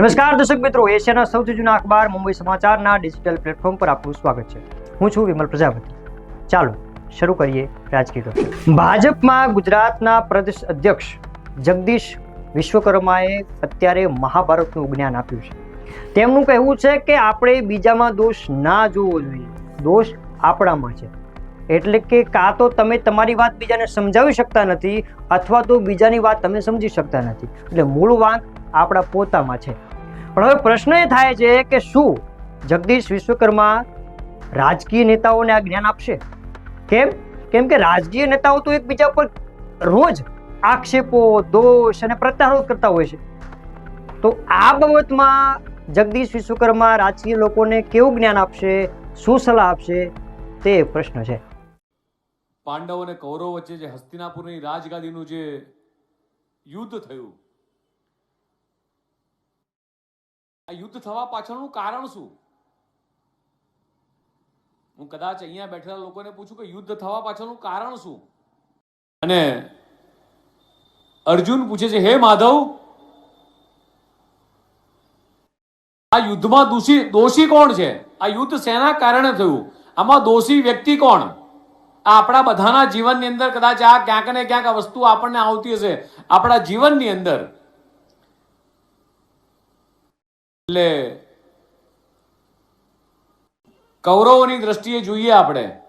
નમસ્કાર દર્શક મિત્રો, એશિયાના સૌથી જૂના અખબાર મુંબઈ સમાચારના ડિજિટલ પ્લેટફોર્મ પર આપનું સ્વાગત છે. હું છું વિમલ પ્રજાપતિ. ચાલો, શરૂ કરીએ રાજકીય ભાજપમાં ગુજરાતના પ્રદેશ અધ્યક્ષ જગદીશ વિશ્વકર્માએ અત્યારે મહાભારતનું જ્ઞાન આપ્યું છે. તેમનું કહેવું છે કે આપણે બીજામાં દોષ ના જોવો જોઈએ. દોષ આપણામાં છે. એટલે કે કાં તો તમે તમારી વાત બીજાને સમજાવી શકતા નથી અથવા તો બીજાની વાત તમે સમજી શકતા નથી. એટલે મૂળ વાંક આપણા પોતામાં છે. પણ હવે પ્રશ્ન એ થાય છે કે શું જગદીશ વિશ્વકર્મા રાજકીય નેતાઓને આ જ્ઞાન આપશે? કેમ? કેમ કે રાજકીય નેતાઓ તો એકબીજા પર રોજ આક્ષેપો, દોષ અને પ્રત્યારોપ કરતા હોય છે. તો આ બાબતમાં જગદીશ વિશ્વકર્મા રાજકીય લોકોને કેવું જ્ઞાન આપશે? શું સલાહ આપશે? તે પ્રશ્ન છે. પાંડવ અને કૌરવ વચ્ચે જે હસ્તિનાપુરની રાજગાદીનું જે યુદ્ધ થયું આ યુદ્ધ થવા પાછળનું કારણ શું? હું કદાચ અહીંયા બેઠેલા લોકોને પૂછું કે યુદ્ધ થવા પાછળનું કારણ શું? અને અર્જુન પૂછે છે, હે માધવ, આ યુદ્ધમાં દોષી દોષી કોણ છે? આ યુદ્ધ શેના કારણે થયું? આમાં દોષી વ્યક્તિ કોણ? આ આપણા બધાના જીવનની અંદર કદાચ આ ક્યાંક ને ક્યાંક આ વસ્તુ આપણને આવતી હશે. આપણા જીવનની અંદર એટલે કૌરવોની દ્રષ્ટિએ જોઈએ આપણે,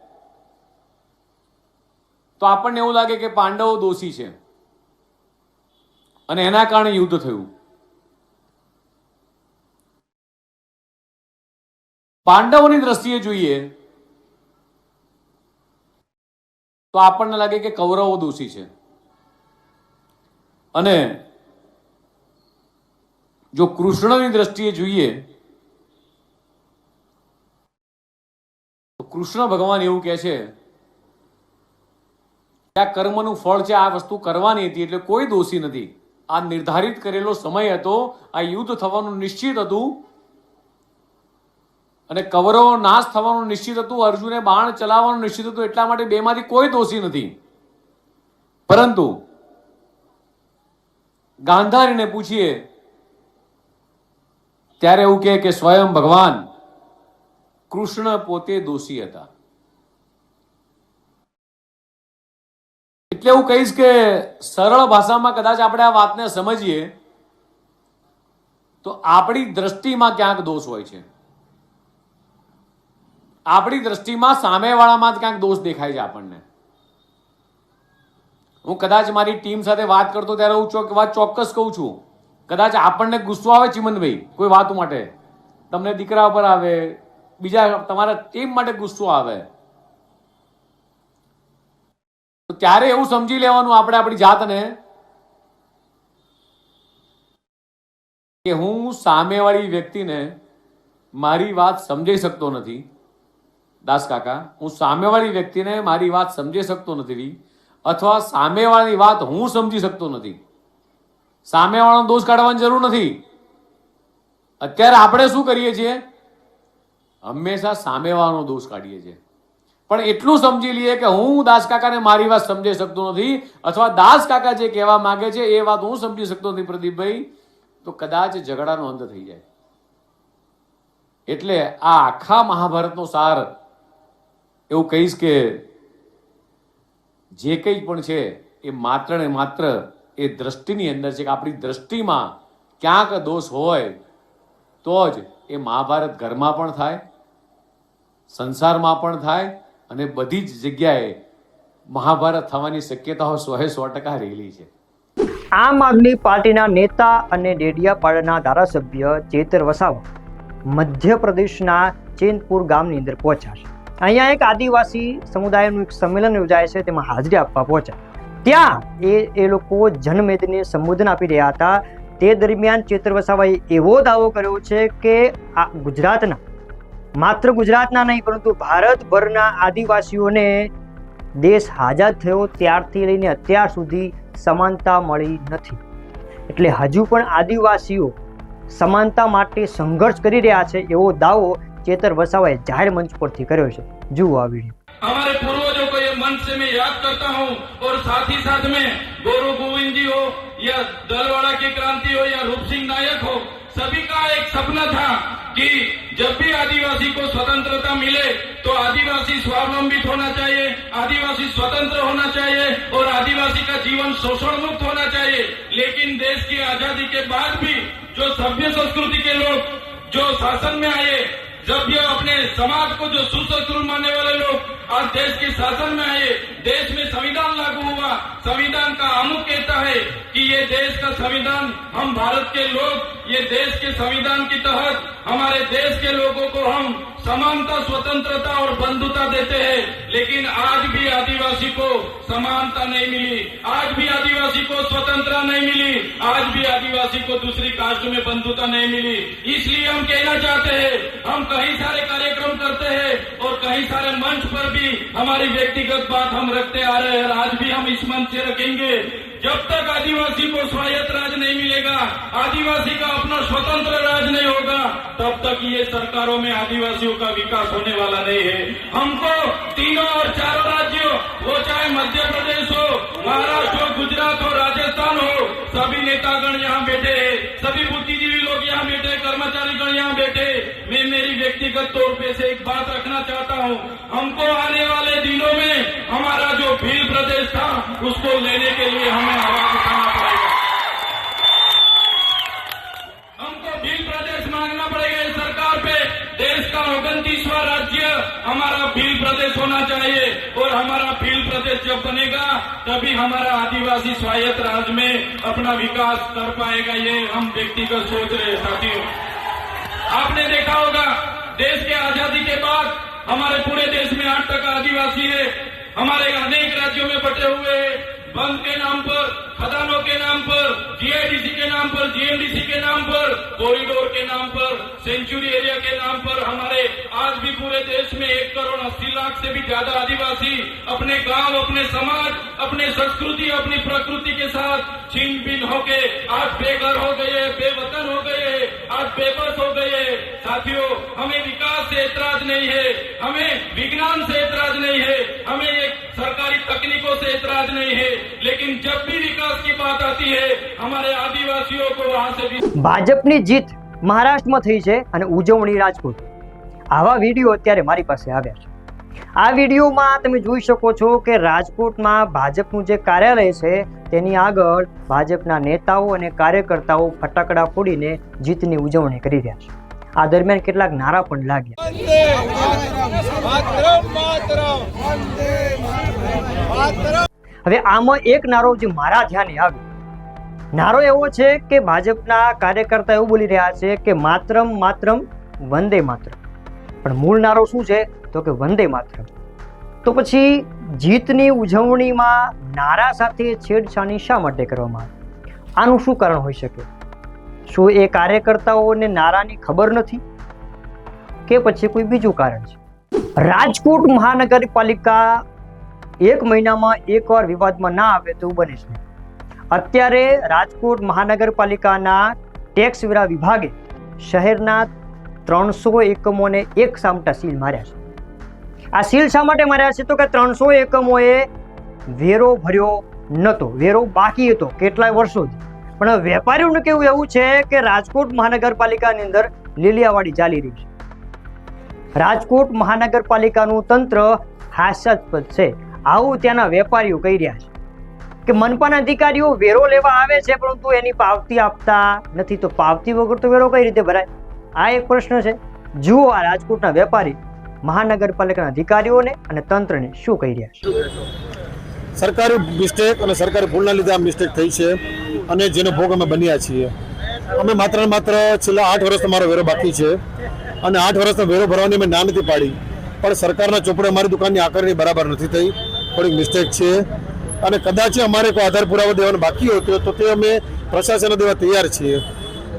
તો આપણને એવું લાગે કે પાંડવો દોષી છે. અને એના કારણે યુદ્ધ થયું. પાંડવોની દ્રષ્ટિએ જોઈએ, તો આપણને લાગે કે કૌરવો દોષી છે. અને જો કૃષ્ણની દ્રષ્ટિએ જોઈએ કૃષ્ણ ભગવાન એવું કહે છે આ કર્મનું ફળ છે, આ વસ્તુ કરવાની હતી, એટલે કોઈ દોષી નથી. આ નિર્ધારિત કરેલો સમય હતો, આ યુદ્ધ થવાનું નિશ્ચિત હતું, અને કવરો નાશ થવાનું નિશ્ચિત હતું, અર્જુને બાણ ચલાવવાનું નિશ્ચિત હતું, એટલા માટે બેમાંથી કોઈ દોષી નથી. પરંતુ ગાંધારીને પૂછીએ ત્યારે એવું કહે કે સ્વયં ભગવાન કૃષ્ણ પોતે દોષી હતા. એટલે હું કહીશ કે સરળ ભાષામાં કદાચ આપણે આ વાતને સમજીએ, તો આપણી દ્રષ્ટિમાં ક્યાંક દોષ હોય છે. આપણી દ્રષ્ટિમાં સામેવાળામાં જ ક્યાંક દોષ દેખાય છે આપણને. હું કદાચ મારી ટીમ સાથે વાત કરતો ત્યારે હું વાત ચોક્કસ કહું છું. કદાચ આપણને ગુસ્સો આવે ચિમનભાઈ, કોઈ વાત માટે. તમને દીકરા ઉપર આવે, બીજા તમારા ટીમ માટે ગુસ્સો આવે. તો ત્યારે એવું સમજી લેવાનું આપણે આપણી જાતને? કે હું સામેવાળી વ્યક્તિને મારી વાત સમજી શકતો નથી. દાસ કાકા, હું સામેવાળી વ્યક્તિને મારી વાત સમજી શકતો નથી. અથવા સામેવાળી વાત હું સમજી શકતો નથી. સામેવાળાનો દોષ કાઢવાની જરૂર નથી. અત્યારે આપણે શું કરીએ છીએ? હંમેશા સામેવાળાનો દોષ કાઢીએ છીએ. પણ એટલું સમજી લઈએ કે હું દાસ કાકાને મારી વાત સમજી શકતો નથી અથવા દાસ કાકા જે કહેવા માંગે છે એ વાત હું સમજી શકતો નથી પ્રદીપભાઈ, તો કદાચ ઝઘડાનો અંત થઈ જાય. એટલે આ આખા મહાભારતનો સાર એવું કહીશ કે જે કંઈ પણ છે એ માત્ર ને માત્ર એ દ્રષ્ટિની અંદર છે કે આપણી દ્રષ્ટિમાં ક્યાંક દોષ હોય, તો જ એ મહાભારત ઘરમાં પણ થાય, સંસારમાં પણ થાય અને બધી જ જગ્યાએ મહાભારત થવાની શક્યતાઓ સોએ સો ટકા રહેલી છે. આમ આદમી પાર્ટીના નેતા અને ડેડિયાપાડાના ધારાસભ્ય ચેતર વસાવા મધ્યપ્રદેશના ચેનપુર ગામની અંદર પહોંચ્યા છે. અહીંયા એક આદિવાસી સમુદાયનું એક સંમેલન યોજાય છે, તેમાં હાજરી આપવા પહોંચ્યા. ત્યાં એ એ લોકો જનમેદને સંબોધન આપી રહ્યા હતા. તે દરમિયાન ચેતર વસાવાએ એવો દાવો કર્યો છે કે આ ગુજરાતના, માત્ર ગુજરાતના નહીં, પરંતુ ભારતભરના આદિવાસીઓને દેશ આઝાદ થયો ત્યારથી લઈને અત્યાર સુધી સમાનતા મળી નથી. એટલે હજુ પણ આદિવાસીઓ સમાનતા માટે સંઘર્ષ કરી રહ્યા છે એવો દાવો ચેતર વસાવાએ જાહેર મંચ પરથી કર્યો છે. જુઓ આ વીડિયો. मन से मैं याद करता हूँ और साथ ही साथ में गौरव गोविंद जी हो या दलवाड़ा की क्रांति हो या रूप सिंह नायक हो, सभी का एक सपना था कि जब भी आदिवासी को स्वतंत्रता मिले तो आदिवासी स्वावलंबित होना चाहिए, आदिवासी स्वतंत्र होना चाहिए और आदिवासी का जीवन शोषण मुक्त होना चाहिए। लेकिन देश की आज़ादी के बाद भी जो सभ्य संस्कृति के लोग, जो शासन में आए जब ये अपने समाज को जो सुसंस्कृत मानने वाले लोग आज देश के शासन में आए देश में संविधान लागू हुआ संविधान का आमुख कहता है कि ये देश का संविधान, हम भारत के लोग, ये देश के संविधान के तहत हमारे देश के लोगों को हम समानता, स्वतंत्रता और बंधुता देते हैं। लेकिन आज भी आदिवासी को समानता नहीं मिली। आज भी आदिवासी को स्वतंत्रता नहीं मिली। आज भी आदिवासी को दूसरी कास्ट में बंधुता नहीं मिली। इसलिए हम कहना चाहते हैं, हम कई सारे कार्यक्रम करते हैं और कई सारे मंच पर भी हमारी व्यक्तिगत बात हम रखते आ रहे हैं। आज भी हम इस मंच से रखेंगे। जब तक आदिवासी को स्वायत्त राज नहीं मिलेगा, आदिवासी का अपना स्वतंत्र राज नहीं होगा, तब तक ये सरकारों में आदिवासियों का विकास होने वाला नहीं है। हमको तीनों और चारों राज्यों, वो चाहे मध्य प्रदेश हो, महाराष्ट्र हो, गुजरात हो, राजस्थान हो, सभी नेतागण यहाँ बैठे हैं, सभी बुद्धिजीवी लोग यहाँ बैठे कर्मचारीगण यहाँ बैठे मैं मेरी व्यक्तिगत तौर पे से एक बात रखना चाहता हूँ। हमको आने वाले दिनों में हमारा जो भील प्रदेश था उसको लेने के लिए हमें आवाज़ उठाना पड़ेगा। हमको भील प्रदेश मांगना पड़ेगा इस सरकार पे। देश का उनतीसवा राज्य हमारा भील प्रदेश होना चाहिए और हमारा भील प्रदेश जब बनेगा, तभी हमारा आदिवासी स्वायत्त राज्य में अपना विकास कर पाएगा, ये हम व्यक्तिगत सोच रहे साथियों। आपने देखा होगा, देश के आज़ादी के बाद हमारे पूरे देश में आठ टका आदिवासी है। हमारे अनेक राज्यों में बटे हुए बंद के नाम पर, खदानों के नाम पर जीआईडीसी के नाम पर जीएमडीसी के नाम पर कॉरिडोर के नाम पर सेंचुरी एरिया के नाम पर हमारे आज भी पूरे देश में एक करोड़ अस्सी लाख से भी ज़्यादा आदिवासी अपने गाँव, अपने समाज, अपने संस्कृति, अपनी प्रकृति के साथ छीन बीन होके आज बेघर हो गए बेवतन हो गए आज बेबस हो गए साथियों हमें विकास से ऐतराज नहीं है हमें विज्ञान से ऐतराज नहीं है हमें एक सरकारी तकनीकों से ऐतराज नहीं है लेकिन जब भी विकास की बात आती है हमारे आदिवासियों को वहां से भी ભાજપની જીત મહારાષ્ટ્રમાં થઈ છે અને ઉજવણી રાજકોટ આવા વિડીયો અત્યારે મારી પાસે આવ્યા છે આ વિડીયોમાં તમે જોઈ શકો છો કે રાજકોટમાં ભાજપનું જે કાર્યાલય છે તેની આગળ ભાજપના નેતાઓ અને કાર્યકર્તાઓ ફટાકડા ફોડીને જીતની ઉજવણી કરી રહ્યા છે. આ દરમિયાન કેટલાક નારા પણ લાગ્યા. હવે આમાં એક નારો જે મારા ધ્યાને આવ્યો. નારો એવો છે કે ભાજપના કાર્યકર્તા એવું બોલી રહ્યા છે કે માત્રમ માત્રમ વંદે માતરમ. પણ મૂળ નારો શું છે? તો કે વંદે માત્ર તો પછી જીતની ઉજવણીમાં નારા સાથે છેડછાણી શા માટે કરવામાં આવે? આનું શું કારણ હોઈ શકે? શું એ કાર્યકર્તાઓને નારાની ખબર નથી? કે પછી કોઈ બીજું કારણ છે? રાજકોટ મહાનગરપાલિકા એક મહિનામાં એકવાર વિવાદમાં ના આવે તેવું બને છે. અત્યારે રાજકોટ મહાનગરપાલિકાના ટેક્સ વેરા વિભાગે શહેરના ત્રણસો એકમોને એક સામટા સીલ માર્યા છે. આ સીલ શા માટે માર્યા છે? તો કે ત્રણસો એકમોએ વેરો ભર્યો નહોતો વેરો બાકી હતો કેટલાય વર્ષોથી પણ વેપારીઓનું કેવું એવું છે કે રાજકોટ મહાનગરપાલિકાની અંદર લીલિયાવાડી ચાલી રહી છે. રાજકોટ મહાનગરપાલિકાનું તંત્ર હાસ્યાસ્પદ છે. આવું ત્યાંના વેપારીઓ કહી રહ્યા છે કે મનપાના અધિકારીઓ વેરો લેવા આવે છે, પરંતુ એની પાવતી આપતા નથી. તો પાવતી વગર તો વેરો કઈ રીતે ભરાય? આ એક પ્રશ્ન છે. જુઓ આ રાજકોટના વેપારી મહાનગરપાલિકાના અધિકારીઓને અને તંત્રને શું કહી રહ્યા છે. સરકારી મિસ્ટેક અને સરકારી ભૂલના લીધે આ મિસ્ટેક થઈ છે અને જેનો ભોગ અમે બન્યા છીએ. અમે માત્ર ને માત્ર છેલ્લા આઠ વર્ષનો મારો વેરો બાકી છે અને આઠ વર્ષનો વેરો ભરવાની અમે ના નથી પાડી. પણ સરકારના ચોપડે અમારી દુકાનની આકારણી બરાબર નથી થઈ. થોડીક મિસ્ટેક છે. અને કદાચ અમારે કોઈ આધાર પુરાવો દેવાનો બાકી હોતો તો તે અમે પ્રશાસનને દેવા તૈયાર છીએ.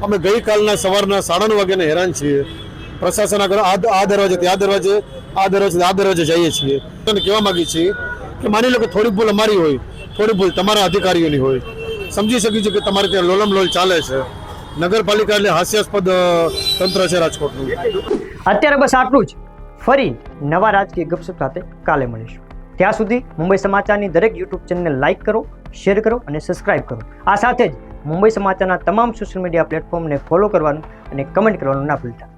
અમે ગઈકાલના સવારના સાડા નવ વાગ્યાને હેરાન છીએ. પ્રશાસન આગળ આ આ દરવાજે આ દરવાજે આ દરવાજે આ દરવાજે જઈએ છીએ. અને કહેવા માગીએ છીએ કે માની લો કે થોડી ભૂલ અમારી હોય, થોડી ભૂલ તમારા અધિકારીઓની હોય. સમજી શકીએ છીએ કે તમારે ત્યાં લોલમ લોલ ચાલે છે. નગરપાલિકા એટલે હાસ્યાસ્પદ તંત્ર છે રાજકોટનું. અત્યારે બસ આટલું જ. ફરી નવા રાજકીય ગપસપ સાથે કાલે મળીશું. ત્યાં સુધી મુંબઈ સમાચારની દરેક યુટ્યુબ ચેનલને લાઇક કરો શેર કરો અને સબસ્ક્રાઇબ કરો. આ સાથે જ મુંબઈ સમાચારના તમામ સોશિયલ મીડિયા પ્લેટફોર્મને ફોલો કરવાનું અને કમેન્ટ કરવાનું ના ભૂલતા.